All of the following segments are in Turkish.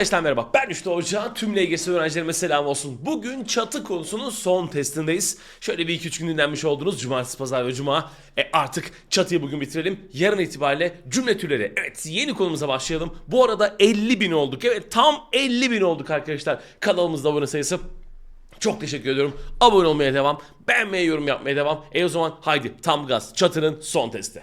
Arkadaşlar merhaba ben Üçlü Hoca. Tüm LGS öğrencilerime selam olsun. Bugün çatı konusunun son testindeyiz. Şöyle bir iki üç gün dinlenmiş oldunuz. Cumartesi, pazar ve cuma. E artık çatıyı bugün bitirelim. Yarın itibariyle cümle türleri. Evet yeni konumuza başlayalım. Bu arada 50 bin olduk. Evet tam 50 bin olduk arkadaşlar. Kanalımızda abone sayısı çok teşekkür ediyorum. Abone olmaya devam. Beğenmeye, yorum yapmaya devam. E o zaman haydi tam gaz çatının son testi.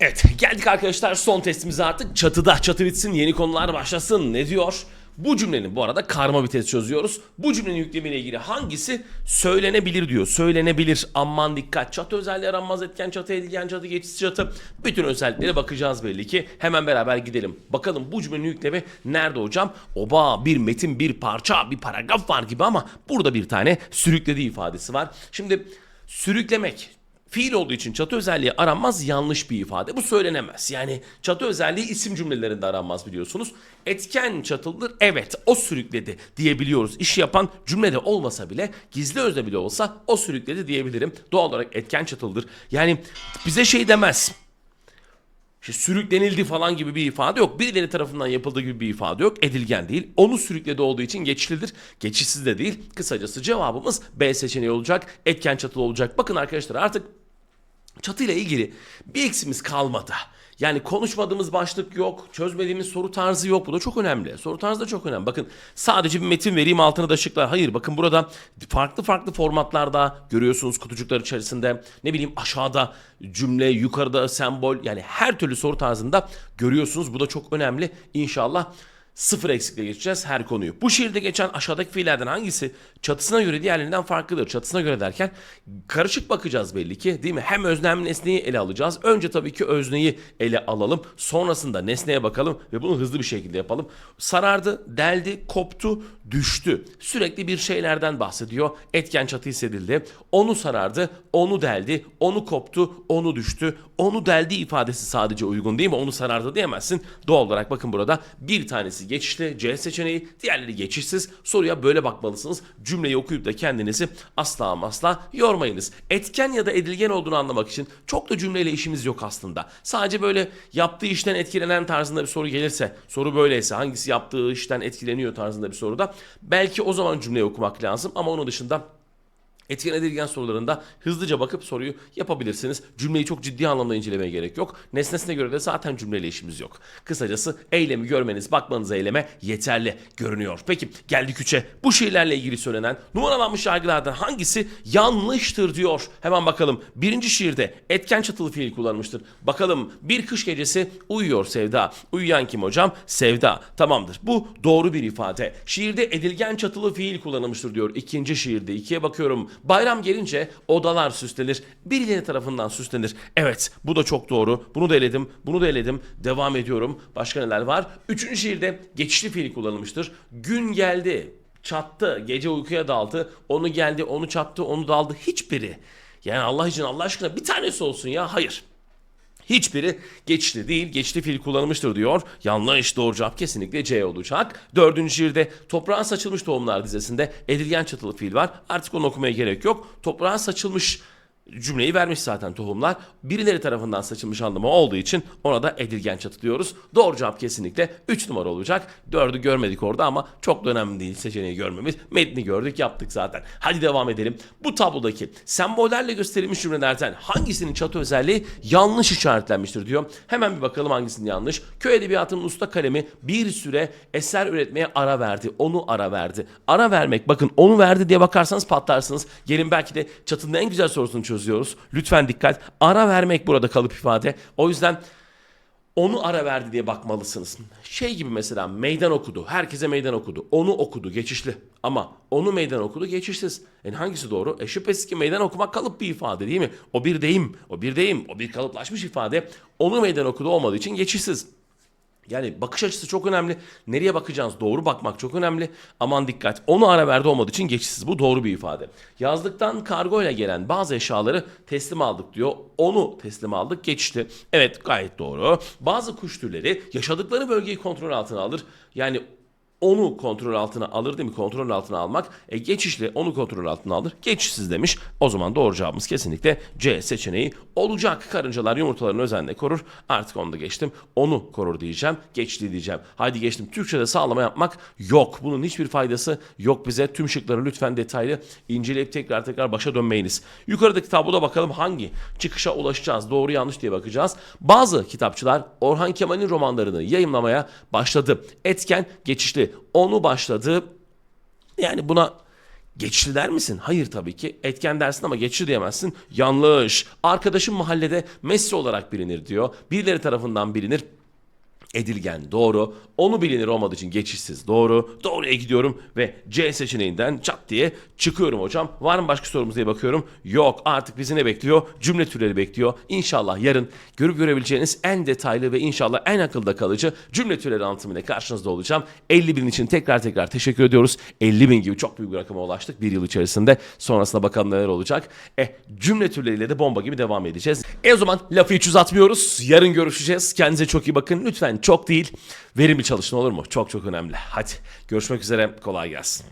Evet geldik arkadaşlar son testimize artık. Çatıda çatı bitsin yeni konular başlasın. Ne diyor? Bu cümlenin bu arada karma bir test çözüyoruz. Bu cümlenin yüklemiyle ilgili hangisi söylenebilir diyor. Söylenebilir. Aman dikkat. Çatı özelliği aranmaz etken çatı edilgen çatı geçici çatı. Bütün özelliklere bakacağız belli ki. Hemen beraber gidelim. Bakalım bu cümlenin yüklemi nerede hocam? Oba bir metin bir parça bir paragraf var gibi ama burada bir tane sürüklediği ifadesi var. Şimdi sürüklemek Fiil olduğu için çatı özelliği aranmaz yanlış bir ifade. Bu söylenemez. Yani çatı özelliği isim cümlelerinde aranmaz biliyorsunuz. Etken çatılıdır. Evet o sürükledi diyebiliyoruz. İşi yapan cümlede olmasa bile gizli özne bile olsa o sürükledi diyebilirim. Doğal olarak etken çatılıdır. Yani bize şey demez. İşte sürüklenildi falan gibi bir ifade yok. Birileri tarafından yapıldığı gibi bir ifade yok. Edilgen değil. Onu sürükledi olduğu için geçişlidir. Geçişsiz de değil. Kısacası cevabımız B seçeneği olacak. Etken çatılı olacak. Bakın arkadaşlar artık çatıyla ilgili bir eksimiz kalmadı. Yani konuşmadığımız başlık yok, çözmediğimiz soru tarzı yok. Bu da çok önemli. Soru tarzı da çok önemli. Bakın sadece bir metin vereyim altına da şıklar. Hayır bakın burada farklı farklı formatlarda görüyorsunuz kutucuklar içerisinde. Ne bileyim aşağıda cümle, yukarıda sembol yani her türlü soru tarzında görüyorsunuz. Bu da çok önemli. İnşallah sıfır eksikle geçeceğiz her konuyu. Bu şiirde geçen aşağıdaki fiillerden hangisi çatısına göre diğerlerinden farklıdır? Çatısına göre derken karışık bakacağız belli ki değil mi? Hem özne hem nesneyi ele alacağız. Önce tabii ki özneyi ele alalım. Sonrasında nesneye bakalım ve bunu hızlı bir şekilde yapalım. Sarardı, deldi, koptu, düştü. Sürekli bir şeylerden bahsediyor. Etken çatı hissedildi. Onu sarardı, onu deldi, onu koptu, onu düştü. Onu deldi ifadesi sadece uygun değil mi? Onu sarardı diyemezsin. Doğal olarak bakın burada bir tanesi geçişli C seçeneği, diğerleri geçişsiz. Soruya böyle bakmalısınız. Cümleyi okuyup da kendinizi asla ama asla yormayınız. Etken ya da edilgen olduğunu anlamak için çok da cümleyle işimiz yok aslında. Sadece böyle yaptığı işten etkilenen tarzında bir soru gelirse, soru böyleyse hangisi yaptığı işten etkileniyor tarzında bir soruda belki o zaman cümleyi okumak lazım ama onun dışında Etken edilgen sorularında hızlıca bakıp soruyu yapabilirsiniz. Cümleyi çok ciddi anlamda incelemeye gerek yok. Nesnesine göre de zaten cümleyle işimiz yok. Kısacası eylemi görmeniz, bakmanız eyleme yeterli görünüyor. Peki geldik 3'e. Bu şiirlerle ilgili söylenen numaralanmış yargılardan hangisi yanlıştır diyor. Hemen bakalım. Birinci şiirde etken çatılı fiil kullanmıştır. Bakalım bir kış gecesi uyuyor Sevda. Uyuyan kim hocam? Sevda. Tamamdır. Bu doğru bir ifade. Şiirde edilgen çatılı fiil kullanılmıştır diyor. İkinci şiirde. ikiye bakıyorum. Bayram gelince odalar süslenir. Birileri tarafından süslenir. Evet bu da çok doğru. Bunu da eledim. Bunu da eledim. Devam ediyorum. Başka neler var? Üçüncü şiirde geçişli fiil kullanılmıştır. Gün geldi. Çattı. Gece uykuya daldı. Onu geldi. Onu çattı. Onu daldı. Hiçbiri. Yani Allah için Allah aşkına bir tanesi olsun ya. Hayır. Hiçbiri geçişli değil, geçişli fiil kullanılmıştır diyor. Yanlış doğru cevap kesinlikle C olacak. Dördüncü şiirde toprağın saçılmış tohumlar dizesinde edilgen çatılı fiil var. Artık onu okumaya gerek yok. Toprağın saçılmış cümleyi vermiş zaten tohumlar. Birileri tarafından saçılmış anlamı olduğu için ona da edilgen çatı diyoruz. Doğru cevap kesinlikle 3 numara olacak. 4'ü görmedik orada ama çok da önemli değil seçeneği görmemiz. Metni gördük yaptık zaten. Hadi devam edelim. Bu tablodaki sembollerle gösterilmiş cümlelerden hangisinin çatı özelliği yanlış işaretlenmiştir diyor. Hemen bir bakalım hangisinin yanlış. Köy edebiyatının usta kalemi bir süre eser üretmeye ara verdi. Onu ara verdi. Ara vermek bakın onu verdi diye bakarsanız patlarsınız. Gelin belki de çatının en güzel sorusunu çözüyoruz. Lütfen dikkat. Ara vermek burada kalıp ifade. O yüzden onu ara verdi diye bakmalısınız. Şey gibi mesela meydan okudu. Herkese meydan okudu. Onu okudu geçişli. Ama onu meydan okudu geçişsiz. Yani hangisi doğru? E şüphesiz ki meydan okumak kalıp bir ifade değil mi? O bir deyim. O bir deyim. O bir kalıplaşmış ifade. Onu meydan okudu olmadığı için geçişsiz. Yani bakış açısı çok önemli. Nereye bakacağız? Doğru bakmak çok önemli. Aman dikkat. Onu ara verdi olmadığı için geçişsiz. Bu doğru bir ifade. Yazlıktan kargo ile gelen bazı eşyaları teslim aldık diyor. Onu teslim aldık. Geçişti. Evet gayet doğru. Bazı kuş türleri yaşadıkları bölgeyi kontrol altına alır. Yani onu kontrol altına alır değil mi? Kontrol altına almak. E, geçişli onu kontrol altına alır. Geçişsiz demiş. O zaman doğru cevabımız kesinlikle C seçeneği olacak. Karıncalar yumurtalarını özenle korur. Artık onu da geçtim. Onu korur diyeceğim. Geçti diyeceğim. Haydi geçtim. Türkçe'de sağlama yapmak yok. Bunun hiçbir faydası yok bize. Tüm şıkları lütfen detaylı inceleyip tekrar tekrar başa dönmeyiniz. Yukarıdaki tabloda bakalım hangi çıkışa ulaşacağız. Doğru yanlış diye bakacağız. Bazı kitapçılar Orhan Kemal'in romanlarını yayımlamaya başladı. Etken geçişli. Onu başladı. Yani buna geçişli der misin? Hayır tabii ki. Etken dersin ama geçişli diyemezsin. Yanlış. Arkadaşım mahallede Messi olarak bilinir diyor. Birileri tarafından bilinir. Edilgen doğru. Onu bilinir olmadığı için geçişsiz doğru. Doğruya gidiyorum ve C seçeneğinden çat diye çıkıyorum hocam. Var mı başka sorumuz diye bakıyorum. Yok artık bizi ne bekliyor? Cümle türleri bekliyor. İnşallah yarın görüp görebileceğiniz en detaylı ve inşallah en akılda kalıcı cümle türleri anlatımıyla karşınızda olacağım. 50 bin için tekrar tekrar teşekkür ediyoruz. 50 bin gibi çok büyük bir rakama ulaştık bir yıl içerisinde. Sonrasında bakalım neler olacak. E cümle türleriyle de bomba gibi devam edeceğiz. E o zaman lafı hiç uzatmıyoruz. Yarın görüşeceğiz. Kendinize çok iyi bakın. Lütfen çok değil verimli çalışın olur mu? Çok çok önemli. Hadi görüşmek üzere kolay gelsin.